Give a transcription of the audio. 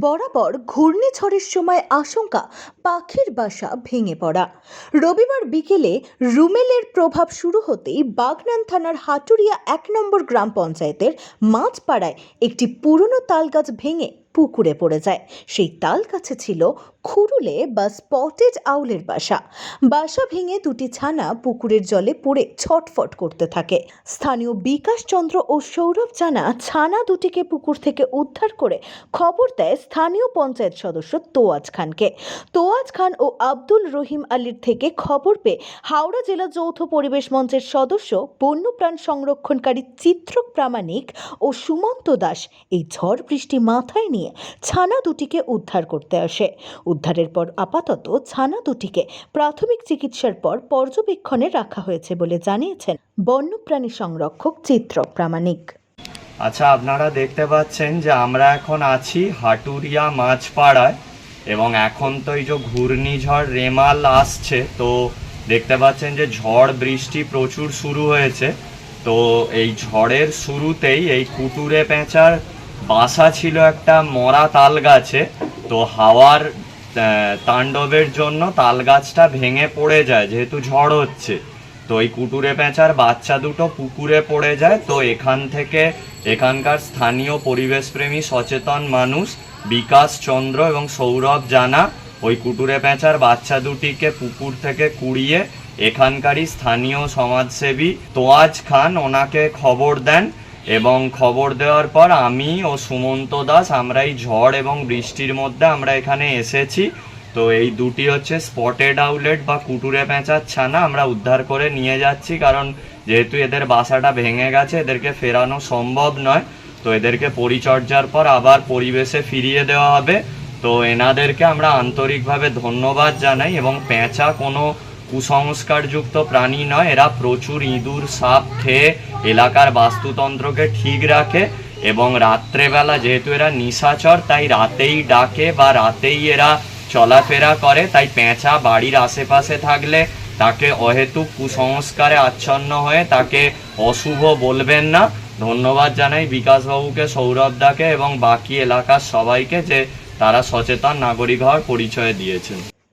বরাবর ঘূর্ণিঝড়ের সময় আশঙ্কা পাখির বাসা ভেঙে পড়া। রবিবার বিকেলে রুমেলের প্রভাব শুরু হতেই বাগনান থানার হাটুরিয়া এক নম্বর গ্রাম পঞ্চায়েতের মাঝপাড়ায় একটি পুরনো তালগাছ ভেঙে পুকুরে পড়ে যায়। সেই তাল গাছে ছিল খুরুলে বা স্পটেড আউলের বাসা। বাসা ভেঙে দুটি ছানা পুকুরের জলে পড়ে ছটফট করতে থাকে। স্থানীয় বিকাশ চন্দ্র ও সৌরভ জানা ছানা দুটিকে পুকুর থেকে উদ্ধার করে খবর দেয় স্থানীয় পঞ্চায়েত সদস্য তোয়াজ খানকে। তোয়াজ খান ও আব্দুল রহিম আলীর থেকে খবর পেয়ে হাওড়া জেলা যৌথ পরিবেশ মঞ্চের সদস্য, বন্যপ্রাণ সংরক্ষণকারী চিত্রক প্রামাণিক ও সুমন্ত দাস এই ঝড় বৃষ্টি মাথায় নিয়ে ছানা দুটিকে উদ্ধার করতে আসে। উদ্ধারের পর আপাতত ছানা দুটিকে প্রাথমিক চিকিৎসার পর পর্যবেক্ষণে রাখা হয়েছে বলে জানিয়েছেন বন্যপ্রাণী সংরক্ষক চিত্র প্রামাণিক। আচ্ছা আপনারা দেখতে পাচ্ছেন যে আমরা এখন আছি হাটুরিয়া মাছপাড়ায় এবং এখন তো এই যে ঘূর্ণিঝড় রেমাল আসছে, তো দেখতে পাচ্ছেন যে ঝড় বৃষ্টি প্রচুর শুরু হয়েছে। তো এই ঝড়ের শুরুতেই এই কুটুরে পেঁচার বাসা ছিল একটা মরা তাল গাছে, তো হাওয়ার তাণ্ডবের জন্য তাল গাছটা ভেঙে পড়ে যায়, যেহেতু ঝড় হচ্ছে। তো এই কুটুরে পেঁচার বাচ্চা দুটো পুকুরে পড়ে যায়, তো এখান থেকে এখানকার স্থানীয় পরিবেশপ্রেমী সচেতন মানুষ বিকাশ চন্দ্র এবং সৌরভ জানা ওই কুটুরে পেঁচার বাচ্চা দুটিকে পুকুর থেকে কুড়িয়ে এখানকারই স্থানীয় সমাজসেবী তোয়াজ খান ওনাকে খবর দেন এবং খবর দেওয়ার পর আমি ও সুমন্ত দাস আমরা এই ঝড় এবং বৃষ্টির মধ্যে আমরা এখানে এসেছি। তো এই দুটি হচ্ছে স্পটেড আউলেট বা কুটুরে পেঁচার ছানা আমরা উদ্ধার করে নিয়ে যাচ্ছি কারণ যেহেতু এদের বাসাটা ভেঙে গেছে, এদেরকে ফেরানো সম্ভব নয়। তো এদেরকে পরিচর্যার পর আবার পরিবেশে ফিরিয়ে দেওয়া হবে। তো এনাদেরকে আমরা আন্তরিকভাবে ধন্যবাদ জানাই এবং পেঁচা কোনো কুসংস্কারযুক্ত প্রাণী নয়, এরা প্রচুর ইঁদুর, সাপ খেয়ে এলাকার বাস্তুতন্ত্রকে ঠিক রাখে এবং রাত্রেবেলা যেহেতু এরা নিশাচর, তাই রাতেই ডাকে বা রাতেই এরা চলাফেরা করে, তাই পেঁচা বাড়ির আশেপাশে থাকলে তাকে অহেতুক কুসংস্কারে আচ্ছন্ন হয়ে তাকে অশুভ বলবেন না। ধন্যবাদ জানাই বিকাশবাবুকে, সৌরভদাকে এবং বাকি এলাকার সবাইকে যে তারা সচেতন নাগরিক হওয়ার পরিচয় দিয়েছেন।